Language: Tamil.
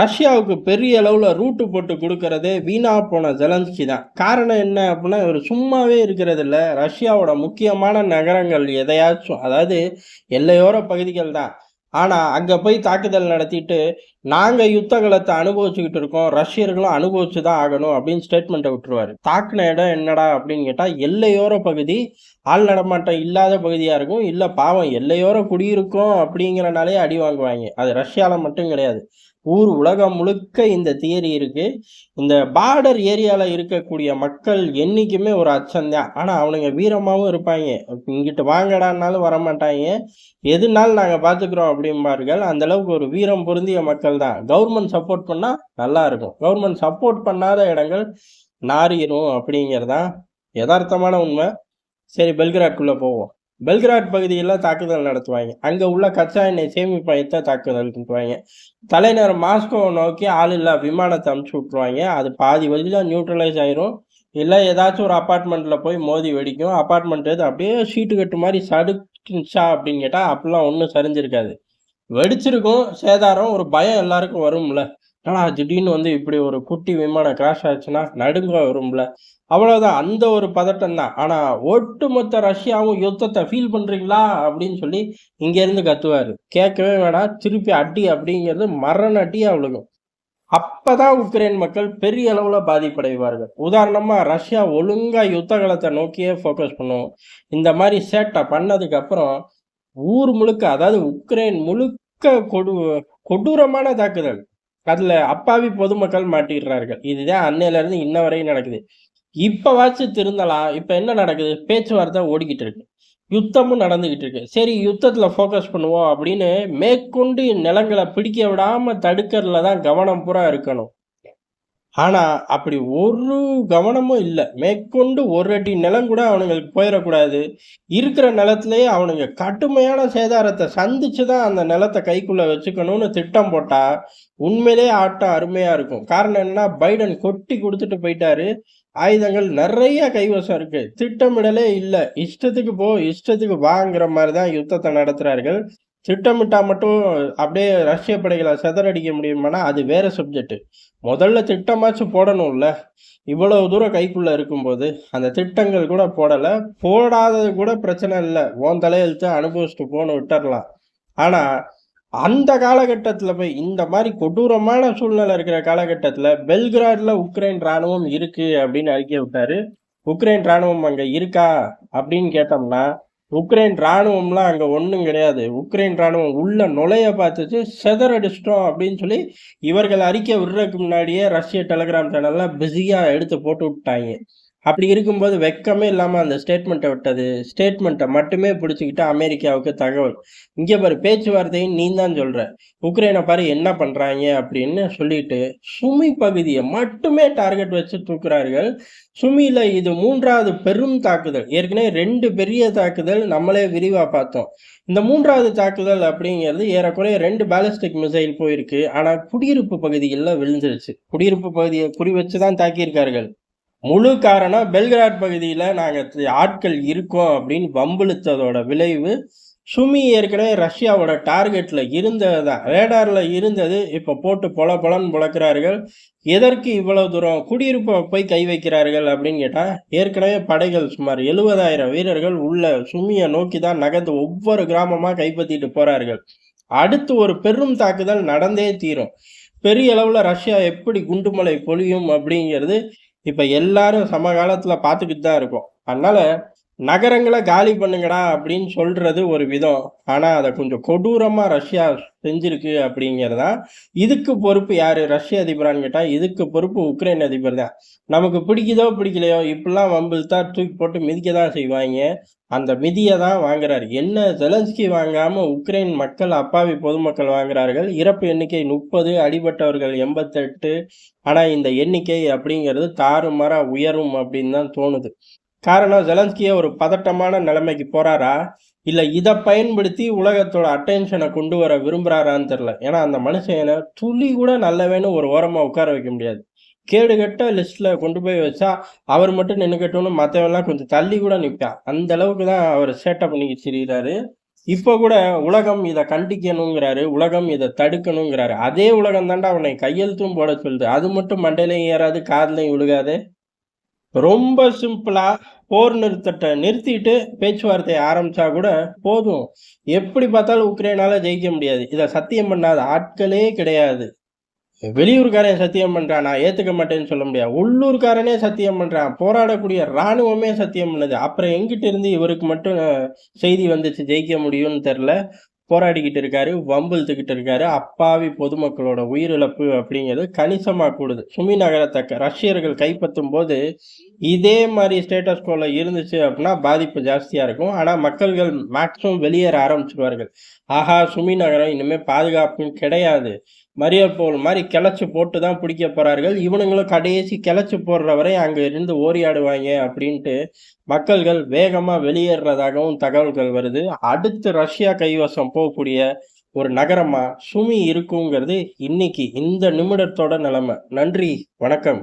ரஷ்யாவுக்கு பெரிய அளவில் ரூட்டு போட்டு கொடுக்கறதே வீணா போன ஜெலன்ஸ்கி தான். காரணம் என்ன அப்படின்னா இவர் சும்மாவே இருக்கிறதில்ல. ரஷ்யாவோட முக்கியமான நகரங்கள் எதையாச்சும் அதாவது எல்லையோர பகுதிகள் தான். ஆனால் அங்கே போய் தாக்குதல் நடத்திட்டு, நாங்கள் யுத்த காலத்த அனுபவிச்சுக்கிட்டு இருக்கோம். ரஷ்யர்களும் அனுபவிச்சு தான் ஆகணும்" அப்படின்னு ஸ்டேட்மெண்ட்டை விட்டுருவாரு. தாக்குன இடம் என்னடா அப்படின்னு கேட்டால் எல்லையோர பகுதி. ஆள் நடமாட்டம் இல்லாத பகுதியாக இருக்கும். இல்லை பாவம் எல்லையோர குடியிருக்கோம் அப்படிங்கிறனாலே அடி வாங்குவாங்க அது ரஷ்யாவில் மட்டும் கிடையாது. ஊர் உலகம் முழுக்க இந்த தியரி இருக்குது இந்த பார்டர் ஏரியாவில் இருக்கக்கூடிய மக்கள் என்றைக்குமே ஒரு அச்சந்தான் ஆனால் அவனுங்க வீரமாகவும் இருப்பாங்க "இங்கிட்டு வாங்கடான்னாலும் வரமாட்டாங்க எதுனாலும் நாங்கள் பார்த்துக்குறோம் அப்படிம்பார்கள் அந்த அளவுக்கு ஒரு வீரம் பொருந்திய மக்கள் தான். கவர்மெண்ட் சப்போர்ட் பண்ணால் நல்லா இருக்கும். கவர்மெண்ட் சப்போர்ட் பண்ணாத இடங்கள் நாரிடும் அப்படிங்கிறதான் தான் எதார்த்தமான சரி பெல்கிராட்குள்ளே போவோம். பெல்கிராட் பகுதியில் தாக்குதல் நடத்துவாங்க அங்கே உள்ள கச்சா எண்ணெய் சேமிப்பு தாக்குதல் நடத்துவாய்ங்க. தலைநகர் மாஸ்கோவை நோக்கி ஆள் இல்லா விமானத்தை அனுப்பிச்சு விட்ருவாங்க அது பாதி வழியில் நியூட்ரலைஸ் ஆயிரும். இல்லை ஏதாச்சும் ஒரு அப்பார்ட்மெண்ட்டில் போய் மோதி வெடிக்கும். அப்பார்ட்மெண்ட் எது அப்படியே ஷீட்டு கட்டு மாதிரி சடுச்சா அப்படின்னு கேட்டால் அப்படிலாம் ஒன்றும் சரிஞ்சிருக்காது. வெடிச்சிருக்கும். சேதாரம். ஒரு பயம் எல்லாருக்கும் வரும்ல. ஆனால் திடீர்னு வந்து இப்படி ஒரு குட்டி விமானம் கிராஷ் ஆச்சுன்னா, நடுங்க வரும்ல. அவ்வளோதான் அந்த ஒரு பதட்டம் தான். ஆனால் ஒட்டுமொத்த ரஷ்யாவும் யுத்தத்தை ஃபீல் பண்ணுறீங்களா அப்படின்னு சொல்லி இங்கேருந்து கத்துவார் கேட்கவே வேணாம். திருப்பி அடி அப்படிங்கிறது மரண அடியா விழுகும். அப்பதான் உக்ரைன் மக்கள் பெரிய அளவில் பாதிப்படைவார்கள். உதாரணமாக ரஷ்யா ஒழுங்காக யுத்த காலத்த நோக்கியே ஃபோக்கஸ் பண்ணும். இந்த மாதிரி சேட்டை பண்ணதுக்கப்புறம் ஊர் முழுக்க அதாவது உக்ரைன் முழுக்க கொடு கொடூரமான தாக்குதல். அதுல அப்பாவி பொதுமக்கள் மாட்டிடுறார்கள் இதுதான் அன்னையிலிருந்து இன்ன வரையும் நடக்குது. இப்பவாச்சும் திருந்தலாம். இப்ப என்ன நடக்குது? பேச்சுவார்த்தை ஓடிக்கிட்டு இருக்கு. யுத்தமும் நடந்துகிட்டு இருக்கு. சரி யுத்தத்துல ஃபோக்கஸ் பண்ணுவோம் அப்படின்னு மேற்கொண்டு நிலங்களை பிடிக்க விடாம தடுக்கிறதுல தான் கவனம் பூரா இருக்கணும். ஆனால் அப்படி ஒரு கவனமும் இல்லை மேற்கொண்டு ஒரு அடி நிலம் கூட அவனுங்களுக்கு போயிடக்கூடாது இருக்கிற நிலத்திலேயே அவனுங்க கடுமையான சேதாரத்தை சந்திச்சு தான் அந்த நிலத்தை கைக்குள்ளே வச்சுக்கணும்னு திட்டம் போட்டால் உண்மையிலேயே ஆட்டம் அருமையாக இருக்கும். காரணம் என்னன்னா, பைடன் கொட்டி கொடுத்துட்டு போயிட்டாரு. ஆயுதங்கள் நிறைய கைவசம் இருக்கு. திட்டமிடலே இல்லை இஷ்டத்துக்கு போ, இஷ்டத்துக்கு வாங்கிற மாதிரி தான் யுத்தத்தை நடத்துகிறார்கள் திட்டமிட்டால் மட்டும் அப்படியே ரஷ்ய படைகளை சிதறடிக்க முடியுமானா, அது வேறு சப்ஜெக்ட். முதல்ல திட்டமாச்சும் போடணும்ல. இவ்வளோ தூரம் கைக்குள்ளே இருக்கும்போது, அந்த திட்டங்கள் கூட போடலை போடாதது கூட பிரச்சனை இல்லை ஓன் தலையெழுத்து அனுபவிச்சுட்டு போன்னு விட்டுறலாம் ஆனால் அந்த காலகட்டத்தில் போய் இந்த மாதிரி கொடூரமான சூழ்நிலை இருக்கிற காலகட்டத்தில் பெல்கிராடில் உக்ரைன் ராணுவம் இருக்குது அப்படின்னு அறிக்கை விட்டார் உக்ரைன் ராணுவம் அங்கே இருக்கா? அப்படின்னு கேட்டோம்னா, உக்ரைன் ராணுவம்லாம் அங்கே ஒன்றும் கிடையாது. உக்ரைன் ராணுவம் உள்ள நுழைய பார்த்துச்சு. சிதறடிச்சுட்டோம் அப்படின்னு சொல்லி, இவர்கள் அறிக்கை விடுறதுக்கு முன்னாடியே ரஷ்ய டெலகிராம் சேனல்லாம் பிஸியாக எடுத்து போட்டு விட்டாங்க அப்படி இருக்கும்போது வெக்கமே இல்லாமல் அந்த ஸ்டேட்மெண்ட்டை விட்டது. ஸ்டேட்மெண்ட்டை மட்டுமே பிடிச்சிக்கிட்டு அமெரிக்காவுக்கு தகவல். இங்கே பாரு பேச்சுவார்த்தையும் நீ தான் சொல்கிற உக்ரைனை பாரு என்ன பண்ணுறாங்க அப்படின்னு சொல்லிட்டு, சுமி பகுதியை மட்டுமே டார்கெட் வச்சு தூக்குறார்கள். சுமியில் இது மூன்றாவது பெரும் தாக்குதல். ஏற்கனவே ரெண்டு பெரிய தாக்குதல் நம்மளே விரிவாக பார்த்தோம். இந்த மூன்றாவது தாக்குதல் அப்படிங்கிறது ஏறக்குறைய ரெண்டு பேலஸ்டிக் மிசைல் போயிருக்கு. ஆனால் குடியிருப்பு பகுதிகளில் விழுந்துருச்சு. குடியிருப்பு பகுதியை குறி வச்சு தான் தாக்கியிருக்கார்கள். முழு காரணம் பெல்கிராட் பகுதியில் நாங்கள் ஆட்கள் இருக்கோம் அப்படின்னு வம்பிழுத்ததோட விளைவு, சுமி ஏற்கனவே ரஷ்யாவோட டார்கெட்டில் இருந்தது தான். ரேடாரில் இருந்தது. இப்போ போட்டு பொல பொலன்னு புழக்கிறார்கள் எதற்கு இவ்வளவு தூரம் குடியிருப்பை போய் கை வைக்கிறார்கள் அப்படின்னு கேட்டால் ஏற்கனவே படைகள் சுமார் 70,000 வீரர்கள் உள்ள சுமியை நோக்கி தான் நகர்ந்து ஒவ்வொரு கிராமமாக கைப்பற்றிட்டு போகிறார்கள் அடுத்து ஒரு பெரும் தாக்குதல் நடந்தே தீரும். பெரிய அளவில் ரஷ்யா எப்படி குண்டுமலை பொழியும் அப்படிங்கிறது இப்ப எல்லாரும் சமகாலத்தில் பார்த்துக்கிட்டு தான் இருக்கோம். அதனால, நகரங்களை காலி பண்ணுங்கடா அப்படின்னு சொல்றது ஒரு விதம். ஆனா, அதை கொஞ்சம் கொடூரமா ரஷ்யா செஞ்சிருக்கு அப்படிங்கிறதா தான். இதுக்கு பொறுப்பு யாரு? ரஷ்ய அதிபரான்னு கேட்டா, இதுக்கு பொறுப்பு உக்ரைன் அதிபர் தான். நமக்கு பிடிக்குதோ பிடிக்கலையோ, இப்படிலாம் வம்பிழுத்தா தூக்கி போட்டு மிதிக்க தான் செய்வாங்க அந்த மிதியை தான் வாங்குறாரு. என்ன ஜெலன்ஸ்கி வாங்காம உக்ரைன் மக்கள், அப்பாவி பொதுமக்கள் வாங்குறார்கள். இறப்பு எண்ணிக்கை 30, அடிபட்டவர்கள் 88. ஆனா, இந்த எண்ணிக்கை அப்படிங்கிறது தாறுமாறா உயரும் அப்படின்னு தான் தோணுது. காரணம் ஜெலன்ஸ்கியை ஒரு பதட்டமான நிலைமைக்கு போகிறாரா இல்லை இதை பயன்படுத்தி உலகத்தோட அட்டென்ஷனை கொண்டு வர விரும்புகிறாரான்னு தெரில ஏன்னா, அந்த மனுஷனை துளி கூட நல்லவேன்னு ஒரு ஓரமாக உட்கார வைக்க முடியாது. கேடுகெட்ட லிஸ்ட்டில் கொண்டு போய் வச்சா, அவர் மட்டும் நின்றுக்கட்டும்னு மற்றவெல்லாம் கொஞ்சம் தள்ளி கூட நிப்பான். அந்த அளவுக்கு தான் அவர் சேட்டை பண்ணி சிரிகிறாரு இப்போ கூட உலகம் இதை கண்டிக்கணுங்கிறாரு. உலகம் இதை தடுக்கணுங்கிறாரு. அதே உலகம் தாண்டா அவனை கையெழுத்தும் போட சொல்லுது. அது மட்டும் மண்டையிலையும் ஏறாது, காதலையும் விழுகாதே. ரொம்ப சிம்பிளா போர் நிறுத்தத்தை நிறுத்திட்டு பேச்சுவார்த்தை ஆரம்பிச்சா கூட போதும். எப்படி பார்த்தாலும் உக்ரைனால ஜெயிக்க முடியாது. இத சத்தியம் பண்ணாத ஆட்களே கிடையாது. வெளியூர்காரன் சத்தியம் பண்றான். நான் ஏத்துக்க மாட்டேன்னு சொல்ல முடியாது. உள்ளூர்காரனே சத்தியம் பண்றான். போராடக்கூடிய ராணுவமே சத்தியம் பண்ணுது. அப்புறம் எங்கிட்ட இருந்து இவருக்கு மட்டும் செய்தி வந்துச்சு ஜெயிக்க முடியும்னு தெரில போராடிக்கிட்டு இருக்காரு. வம்பிழுத்துக்கிட்டு இருக்காரு. அப்பாவி பொதுமக்களோட உயிரிழப்பு அப்படிங்கிறது கணிசமாக கூடுது. சுமி நகரத்தை ரஷ்யர்கள் கைப்பற்றும்போது இதே மாதிரி ஸ்டேட்டஸ் கோல இருந்துச்சு அப்படின்னா பாதிப்பு ஜாஸ்தியாக இருக்கும். ஆனால் மக்கள்கள் மேக்ஸிமம் வெளியேற ஆரம்பிச்சிருவார்கள் ஆஹா! சுமி நகரம் இனிமேல் பாதுகாப்பும் கிடையாது. மரியாப்போல் மாதிரி கிளச்சு போட்டு தான் பிடிக்க போகிறார்கள் இவனுங்களும் கடைசி கிளச்சு போடுற வரை அங்கே இருந்து ஓரியாடுவாங்க அப்படின்ட்டு மக்கள்கள் வேகமாக வெளியேறுறதாகவும் தகவல்கள் வருது. அடுத்து ரஷ்யா கைவசம் போகக்கூடிய ஒரு நகரமாக சுமி இருக்குங்கிறது இன்னைக்கு இந்த நிமிடத்தோட நிலைமை. நன்றி, வணக்கம்.